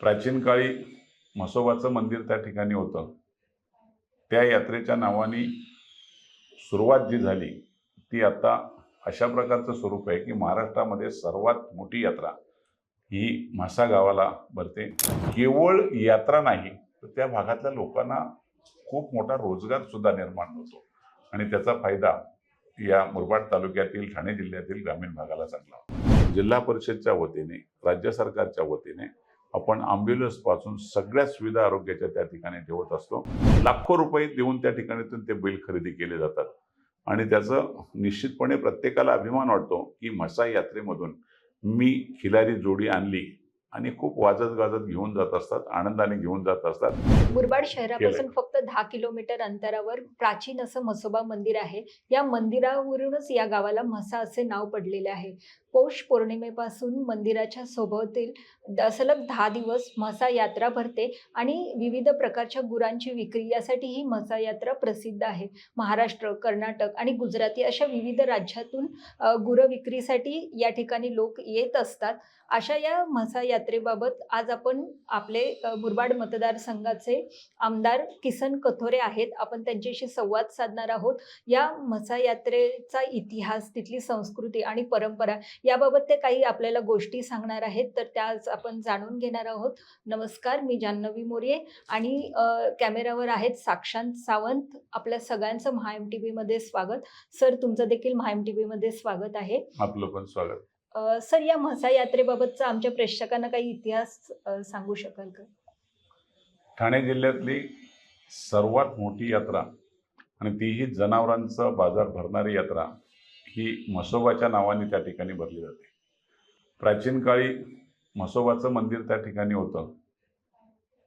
प्राचीन काळी म्हसोबाचं मंदिर त्या ठिकाणी होतं. त्या यात्रेच्या नावाने सुरुवात जी झाली ती आता अशा प्रकारचं स्वरूप आहे की महाराष्ट्रामध्ये सर्वात मोठी यात्रा ही म्हासा गावाला भरते. केवळ यात्रा नाही तर त्या भागातल्या लोकांना खूप मोठा रोजगार सुद्धा निर्माण होतो. आणि त्याचा फायदा या मुरबाड तालुक्यातील ठाणे जिल्ह्यातील ग्रामीण भागाला चांगला जिल्हा परिषदच्या वतीने राज्य सरकारच्या वतीने आपण पासून सगळ्या सुविधा आरोग्याच्या त्या ठिकाणी ठेवत असतो. लाखो रुपये देऊन त्या ठिकाणीतून ते बैल खरेदी केले जातात. आणि त्याचं निश्चितपणे प्रत्येकाला अभिमान वाटतो की म्हसा यात्रेमधून मी खिलारी जोडी आणली आणि खूप वाजत गाजत घेऊन जात असतात आनंदाने घेऊन जात असतात. मुरबाड शहरापासून फक्त दहा किलोमीटर अंतरावर प्राचीन असं म्हसोबा मंदिर आहे. या मंदिरावरूनच या गावाला म्हसा असे नाव पडलेले आहे. पौष पौर्णिमेपासून मंदिराच्या सोबतील सलग दहा दिवस म्हसा यात्रा भरते आणि विविध प्रकारच्या गुरांची विक्री यासाठी ही म्हसा यात्रा प्रसिद्ध आहे. महाराष्ट्र कर्नाटक आणि गुजराती अशा विविध राज्यातून गुरं विक्रीसाठी या ठिकाणी लोक येत असतात. अशा या म्हसा यात्रेबाबत आज आपण आपले मुरबाड मतदारसंघाचे आमदार किसन कथोरे आहेत. आपण त्यांच्याशी संवाद साधणार आहोत. या म्हसा यात्रेचा इतिहास तिथली संस्कृती आणि परंपरा याबाबत ते काही आपल्याला गोष्टी सांगणार आहेत तर त्या आपण जाणून घेणार आहोत. नमस्कार मी जान्हवी मोरे आणि कॅमेरावर आहेत साक्षांत सावंत. आपल्या सगळ्यांचं महा एम टी व्हीमध्ये स्वागत. सर तुमचं देखील महा एम टी व्हीमध्ये स्वागत आहे. आपलं पण स्वागत. सर या म्हसा यात्रेबाबतचा आमच्या प्रेक्षकांना काही इतिहास सांगू शकाल का? ठाणे जिल्ह्यातली सर्वात मोठी यात्रा आणि तीही जनावरांचा बाजार भरणारी यात्रा ही म्हसोबाच्या नावाने त्या ठिकाणी भरली जाते. प्राचीन काळी म्हसोबाचं मंदिर त्या ठिकाणी होतं.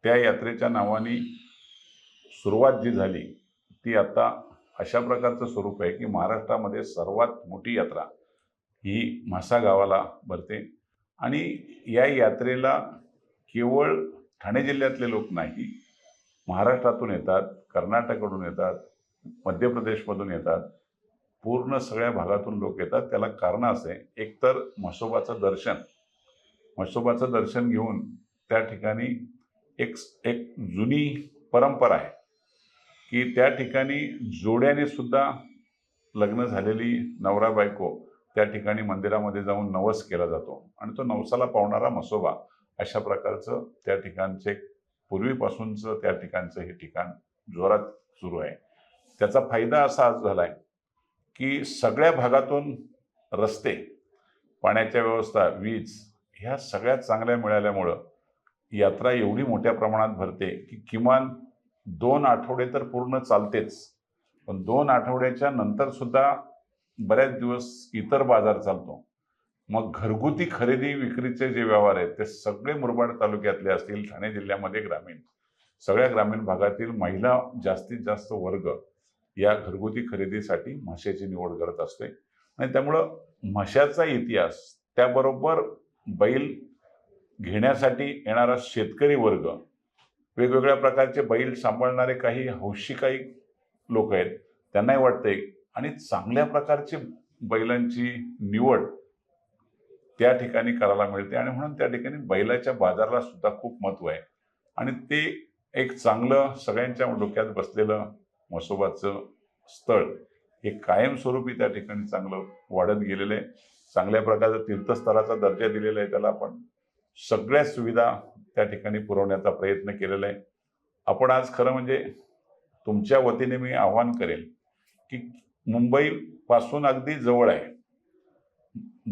त्या यात्रेच्या नावाने सुरुवात जी झाली ती आता अशा प्रकारचं स्वरूप आहे की महाराष्ट्रामध्ये सर्वात मोठी यात्रा ही म्हासा गावाला भरते. आणि या यात्रेला केवळ ठाणे जिल्ह्यातले लोक नाही महाराष्ट्रातून येतात कर्नाटककडून येतात मध्य प्रदेशमधून येतात पूर्ण सगळ्या भागातून लोक येतात. त्याला कारण असे एकतर म्हसोबाचं दर्शन म्हसोबाचं दर्शन घेऊन त्या ठिकाणी एक एक जुनी परंपरा आहे की त्या ठिकाणी जोड्याने सुद्धा लग्न झालेली नवरा बायको त्या ठिकाणी मंदिरामध्ये जाऊन नवस केला जातो. आणि तो नवसाला पावणारा म्हसोबा अशा प्रकारचं त्या ठिकाणचे पूर्वीपासूनचं त्या ठिकाणचं हे ठिकाण जोरात सुरू आहे. त्याचा फायदा असा आज झाला आहे की सगळ्या भागातून रस्ते पाण्याच्या व्यवस्था वीज ह्या सगळ्यात चांगल्या मिळाल्यामुळं यात्रा एवढी मोठ्या प्रमाणात भरते की किमान दोन आठवडे तर पूर्ण चालतेच. पण दोन आठवड्याच्या नंतर सुद्धा बऱ्याच दिवस इतर बाजार चालतो. मग घरगुती खरेदी विक्रीचे जे व्यवहार आहेत ते सगळे मुरबाड तालुक्यातले असतील ठाणे जिल्ह्यामध्ये ग्रामीण. सगळ्या ग्रामीण भागातील महिला जास्तीत जास्त वर्ग या घरगुती खरेदीसाठी म्हशाची निवड करत असते. आणि त्यामुळं म्हशाचा इतिहास त्याबरोबर बैल घेण्यासाठी येणारा शेतकरी वर्ग वेगवेगळ्या प्रकारचे बैल सांभाळणारे काही हौशी काही लोक आहेत त्यांनाही वाटते आणि चांगल्या प्रकारची बैलांची निवड त्या ठिकाणी करायला मिळते. आणि म्हणून त्या ठिकाणी बैलाच्या बाजाराला सुद्धा खूप महत्त्व आहे. आणि ते एक चांगलं सगळ्यांच्या डोक्यात बसलेलं म्हसोबाचं स्थळ हे कायमस्वरूपी त्या ठिकाणी चांगलं वाढत गेलेलं आहे. चांगल्या प्रकारचा तीर्थस्थळाचा दर्जा दिलेला आहे त्याला आपण सगळ्या सुविधा त्या ठिकाणी पुरवण्याचा प्रयत्न केलेला आहे. आपण आज खरं म्हणजे तुमच्या वतीने मी आवाहन करेल की मुंबईपासून अगदी जवळ आहे.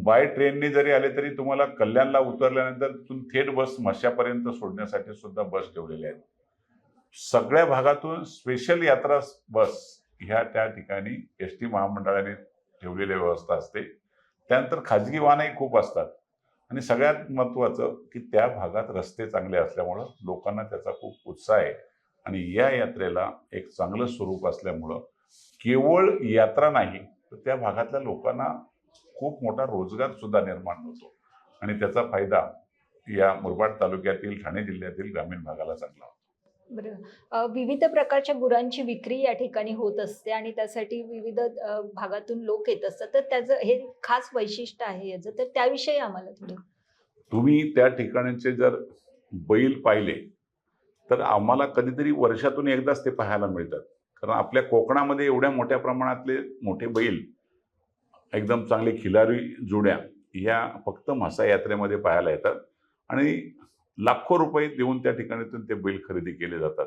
बाय ट्रेनने जरी आले तरी तुम्हाला कल्याणला उतरल्यानंतर तिथून थेट बस मशापर्यंत सोडण्यासाठी सुद्धा बस ठेवलेल्या आहेत. सगळ्या भागातून स्पेशल यात्रा बस ह्या त्या ठिकाणी एस टी महामंडळाने ठेवलेली व्यवस्था असते. त्यानंतर खाजगी वाहनही खूप असतात. आणि सगळ्यात महत्त्वाचं की त्या भागात रस्ते चांगले असल्यामुळं लोकांना त्याचा खूप उत्साह आहे. आणि या यात्रेला एक चांगलं स्वरूप असल्यामुळं केवळ यात्रा नाही तर त्या भागातल्या लोकांना खूप मोठा रोजगार सुद्धा निर्माण होतो. आणि त्याचा फायदा या मुरबाड तालुक्यातील ठाणे जिल्ह्यातील ग्रामीण भागाला चांगला होतो. बरं. विविध प्रकारच्या गुरांची विक्री या ठिकाणी होत असते आणि त्यासाठी विविध भागातून लोक येत असतात. तर त्याचं हे खास वैशिष्ट्य आहे याचं. तर त्याविषयी आम्हाला थोडं. तुम्ही त्या ठिकाणचे जर बैल पाहिले तर आम्हाला कधीतरी वर्षातून एकदाच ते पाहायला मिळतात. कारण आपल्या कोकणामध्ये एवढ्या मोठ्या प्रमाणातले मोठे बैल एकदम चांगले खिलारी जोड्या या फक्त म्हसा यात्रेमध्ये पाहायला येतात. आणि लाखो रुपये देऊन त्या ठिकाणीतून ते बैल खरेदी केले जातात.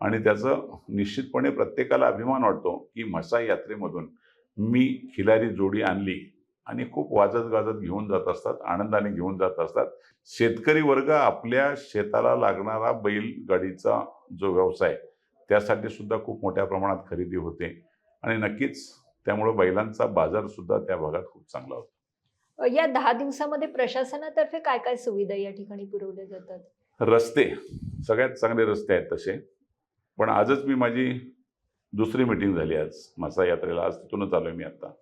आणि त्याचं निश्चितपणे प्रत्येकाला अभिमान वाटतो की म्हसा यात्रेमधून मी खिलारी जोडी आणली आणि खूप वाजत गाजत घेऊन जात असतात आनंदाने घेऊन जात असतात. शेतकरी वर्ग आपल्या शेताला लागणारा बैलगाडीचा जो व्यवसाय त्यासाठी सुद्धा खूप मोठ्या प्रमाणात खरेदी होते. आणि नक्कीच त्यामुळे बैलांचा बाजारसुद्धा त्या भागात खूप चांगला होता. या दहा दिवसामध्ये प्रशासनातर्फे काय काय सुविधा या ठिकाणी पुरवल्या जातात? रस्ते. सगळ्यात चांगले रस्ते आहेत तसे. पण आजच मी माझी दुसरी मिटिंग झाली आज. मासा यात्रेला. आज तिथूनच आलोय मी आता.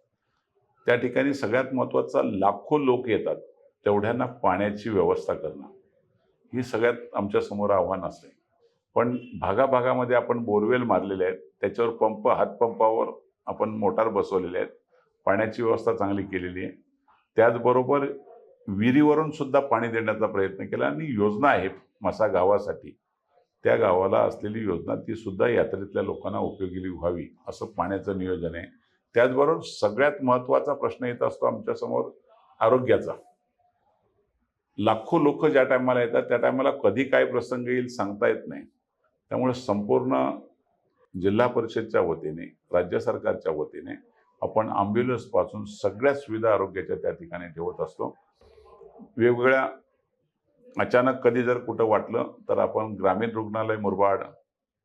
त्या ठिकाणी सगळ्यात महत्त्वाचा लाखो लोक येतात. तेवढ्यांना पाण्याची व्यवस्था करणं. ही सगळ्यात आमच्यासमोर आव्हान असते. पण भागाभागामध्ये आपण बोरवेल मारलेले आहेत. त्याच्यावर पंप हातपंपावर आपण मोटार बसवलेले आहेत. पाण्याची व्यवस्था चांगली केलेली आहे. त्याचबरोबर विहिरीवरून सुद्धा पाणी देण्याचा प्रयत्न केला आणि योजना आहे मसा गावासाठी. त्या गावाला असलेली योजना ती सुद्धा यात्रेतल्या लोकांना उपयोगी व्हावी असं पाण्याचं नियोजन आहे. त्याचबरोबर सगळ्यात महत्त्वाचा प्रश्न येत असतो आमच्यासमोर आरोग्याचा. लाखो लोक ज्या टायमाला येतात त्या टायमाला कधी काय प्रसंग येईल सांगता येत नाही. त्यामुळे संपूर्ण जिल्हा परिषदच्या वतीने राज्य सरकारच्या वतीने आपण पासून सगळ्या सुविधा आरोग्याच्या त्या ठिकाणी ठेवत असतो. वेगवेगळ्या अचानक कधी जर कुठं वाटलं तर आपण ग्रामीण रुग्णालय मुरबाड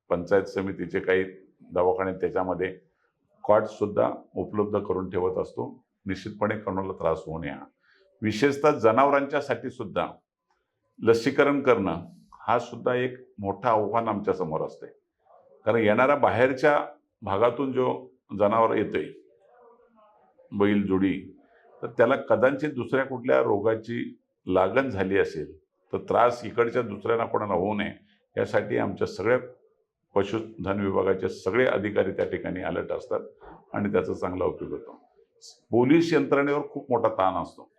पंचायत समितीचे काही दवाखाने त्याच्यामध्ये कॉटसुद्धा उपलब्ध करून ठेवत असतो. निश्चितपणे कोणाला त्रास होऊ नये विशेषतः जनावरांच्यासाठी सुद्धा लसीकरण करणं हा सुद्धा एक मोठं आव्हान आमच्यासमोर असते कारण येणाऱ्या बाहेरच्या भागातून जो जनावर येतोय बैल जोडी तर त्याला कदाचित दुसऱ्या कुठल्या रोगाची लागण झाली असेल तर त्रास इकडच्या दुसऱ्यांना कोणाला होऊ नये यासाठी आमच्या सगळ्या पशुधन विभागाचे सगळे अधिकारी त्या ठिकाणी अलर्ट असतात आणि त्याचा चांगला उपयोग होतो. पोलीस यंत्रणेवर खूप मोठा ताण असतो.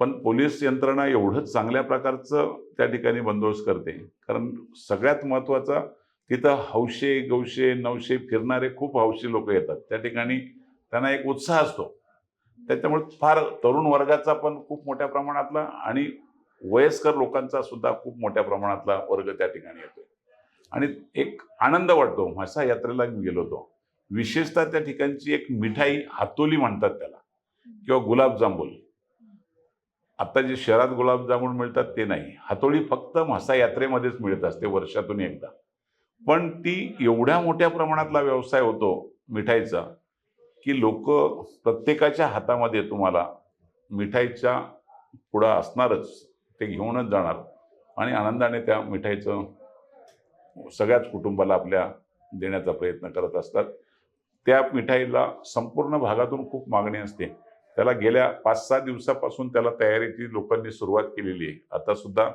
पण पोलीस यंत्रणा एवढंच चांगल्या प्रकारचं त्या ठिकाणी बंदोबस्त करते कारण सगळ्यात महत्त्वाचा तिथं हौशे गौशे नवशे फिरणारे खूप हौशे लोक येतात. त्या ठिकाणी त्यांना एक उत्साह असतो. त्याच्यामुळे फार तरुण वर्गाचा पण खूप मोठ्या प्रमाणातला आणि वयस्कर लोकांचा सुद्धा खूप मोठ्या प्रमाणातला वर्ग त्या ठिकाणी येतो आणि एक आनंद वाटतो. म्हसा यात्रेला मी गेलो होतो. विशेषतः त्या ठिकाणची एक मिठाई हातोली म्हणतात त्याला किंवा गुलाबजामुन आता जे शहरात गुलाबजामुन मिळतात ते नाही. हातोळी फक्त म्हसा यात्रेमध्येच मिळत असते वर्षातून एकदा. पण ती एवढ्या मोठ्या प्रमाणातला व्यवसाय होतो मिठाईचा की लोक प्रत्येकाच्या हातामध्ये तुम्हाला मिठाईच्या पुढं असणारच ते घेऊनच जाणार. आणि आनंदाने त्या मिठाईचं सगळ्याच कुटुंबाला आपल्या देण्याचा प्रयत्न करत असतात. त्या मिठाईला संपूर्ण भागातून खूप मागणी असते. त्याला गेल्या पाच सहा दिवसापासून त्याला तयारीची लोकांनी सुरुवात केलेली आहे. आता सुद्धा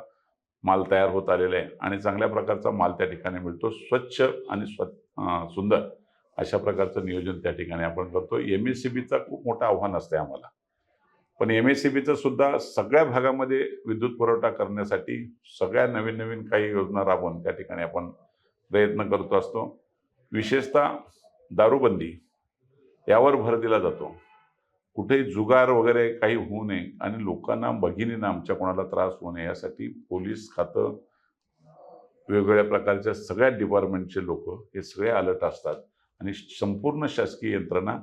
माल तयार होत आलेला आहे आणि चांगल्या प्रकारचा माल त्या ठिकाणी मिळतो. स्वच्छ आणि स्व सुंदर. अशा प्रकारचं नियोजन त्या ठिकाणी आपण करतो. एम एस सी बीचा खूप मोठं आव्हान असते आम्हाला. पण एम एस सी बीचं सुद्धा सगळ्या भागामध्ये विद्युत पुरवठा करण्यासाठी सगळ्या नवीन नवीन काही योजना राबवून त्या ठिकाणी आपण प्रयत्न करतो असतो. विशेषतः दारूबंदी यावर भर दिला जातो. कुठेही जुगार वगैरे काही होऊ नये आणि लोकांना भगिनींना आमच्या कोणाला त्रास होऊ नये यासाठी पोलीस खातं वेगवेगळ्या प्रकारच्या सगळ्या डिपार्टमेंटचे लोक हे सगळे अलर्ट असतात. आणि संपूर्ण शासकीय यंत्रणा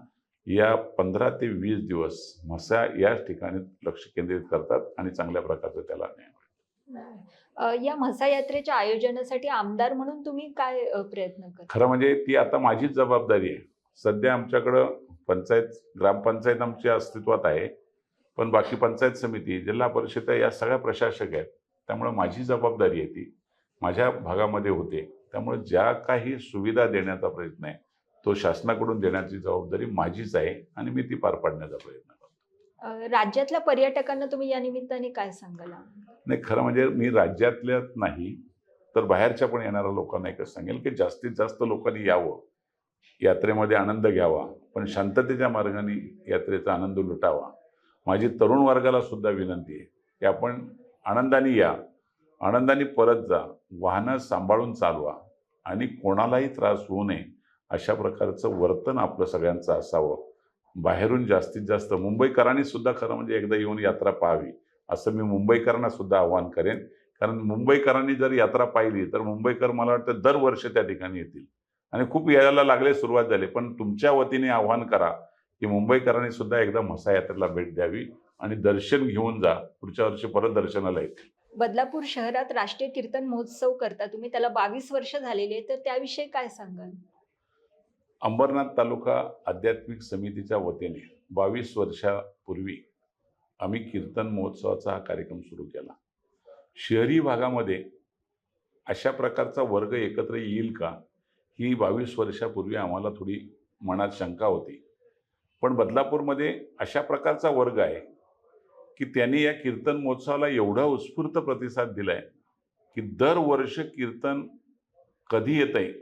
या पंधरा ते वीस दिवस म्हसा या ठिकाणी लक्ष केंद्रित करतात आणि चांगल्या प्रकारचं त्याला न्याय या म्हसा यात्रेच्या आयोजनासाठी आमदार म्हणून तुम्ही काय प्रयत्न करता? खरं म्हणजे ती आता माझीच जबाबदारी आहे. सध्या आमच्याकडं पंचायत ग्रामपंचायत आमची अस्तित्वात आहे पण बाकी पंचायत समिती जिल्हा परिषद या सगळ्या प्रशासक आहेत. त्यामुळे माझी जबाबदारी आहे ती. माझ्या भागामध्ये होते. त्यामुळे ज्या काही सुविधा देण्याचा प्रयत्न आहे तो शासनाकडून देण्याची जबाबदारी माझीच आहे आणि मी ती पार पाडण्याचा प्रयत्न करतो. राज्यातल्या पर्यटकांना तुम्ही या निमित्ताने काय सांगाल? नाही खरं म्हणजे मी राज्यातल्याच नाही तर बाहेरच्या पण येणाऱ्या लोकांना एकच सांगेल की जास्तीत जास्त लोकांनी यावं. यात्रेमध्ये आनंद घ्यावा पण शांततेच्या मार्गाने यात्रेचा आनंद लुटावा. माझी तरुण वर्गाला सुद्धा विनंती आहे की आपण आनंदाने या आनंदाने परत जा वाहनं सांभाळून चालवा आणि कोणालाही त्रास होऊ नये अशा प्रकारचं वर्तन आपलं सगळ्यांचं असावं. बाहेरून जास्तीत जास्त मुंबईकरांनी सुद्धा खरं म्हणजे एकदा येऊन यात्रा पाहावी असं मी मुंबईकरांना सुद्धा आवाहन करेन. कारण मुंबईकरांनी जर यात्रा पाहिली तर मुंबईकर मला वाटतं दरवर्ष त्या ठिकाणी येतील. आणि खूप यायला लागले सुरुवात झाली. पण तुमच्या वतीने आव्हान करा की मुंबईकरांनी सुद्धा एकदा म्हसा यात्रेला भेट द्यावी आणि दर्शन घेऊन जा. पुढच्या वर्षी परत दर्शनाला येतील. बदलापूर शहरात राष्ट्रीय कीर्तन महोत्सव करता तुम्ही त्याला बावीस वर्ष झालेली आहे तर त्याविषयी काय सांगाल? अंबरनाथ तालुका आध्यात्मिक समितीच्या वतीने बावीस वर्षापूर्वी आम्ही कीर्तन महोत्सवाचा हा कार्यक्रम सुरू केला. शहरी भागामध्ये अशा प्रकारचा वर्ग एकत्र येईल का ही बावीस वर्षापूर्वी आम्हाला थोडी मनात शंका होती. पण बदलापूरमध्ये अशा प्रकारचा वर्ग आहे की त्यांनी या कीर्तन महोत्सवाला एवढा उत्स्फूर्त प्रतिसाद दिला आहे की दरवर्ष कीर्तन कधी येतंय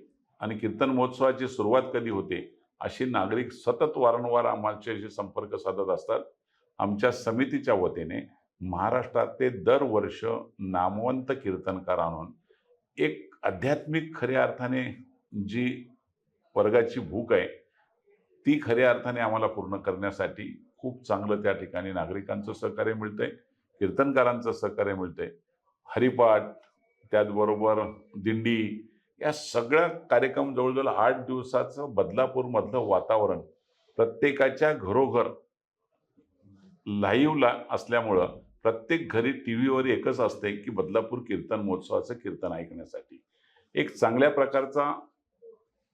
आणि कीर्तन महोत्सवाची सुरुवात कधी होते अशी नागरिक सतत वारंवार आमच्याशी संपर्क साधत असतात. आमच्या समितीच्या वतीने महाराष्ट्रात ते दरवर्ष नामवंत कीर्तनकार आणून एक आध्यात्मिक खऱ्या अर्थाने जी वर्गाची भूक आहे ती खऱ्या अर्थाने आम्हाला पूर्ण करण्यासाठी खूप चांगलं त्या ठिकाणी नागरिकांचं सहकार्य मिळतंय कीर्तनकारांचं सहकार्य मिळतंय. हरिपाठ त्याचबरोबर दिंडी या सगळ्या कार्यक्रम जवळजवळ आठ दिवसाचं बदलापूरमधलं वातावरण प्रत्येकाच्या घरोघर लाईव्हला असल्यामुळं प्रत्येक घरी टी व्हीवर एकच असते की बदलापूर कीर्तन महोत्सवाचं कीर्तन ऐकण्यासाठी. एक चांगल्या प्रकारचा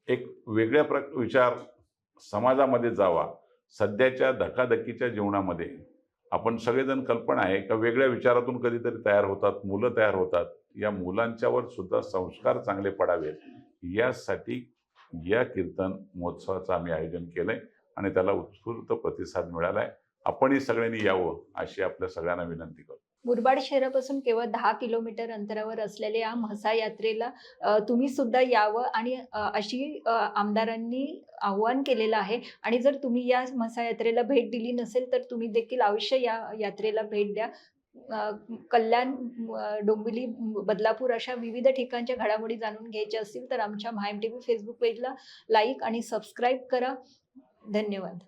एक वेगळ्या प्र विचार समाजामध्ये जावा. सध्याच्या धकाधकीच्या जीवनामध्ये आपण सगळेजण कल्पना आहे का वेगळ्या विचारातून कधीतरी तयार होतात मुलं तयार होतात. या मुलांच्यावर सुद्धा संस्कार चांगले पडावेत. यासाठी या कीर्तन महोत्सवाचं आम्ही आयोजन केलंय आणि त्याला उत्स्फूर्त प्रतिसाद मिळालाय. आपणही सगळ्यांनी यावं अशी आपल्या सगळ्यांना विनंती करतो. मुरबाड शहरापासून केवळ दहा किलोमीटर अंतरावर असलेल्या या म्हसा यात्रेला तुम्ही सुद्धा यावं आणि अशी आमदारांनी आव्हान केलेलं आहे. आणि जर तुम्ही या म्हसा यात्रेला भेट दिली नसेल तर तुम्ही देखील अवश्य या यात्रेला भेट द्या. कल्याण डोंबिवली बदलापूर अशा विविध ठिकाणच्या घडामोडी जाणून घ्यायच्या असतील तर आमच्या महाएम टी व्ही फेसबुक पेजला लाईक आणि सबस्क्राईब करा. धन्यवाद.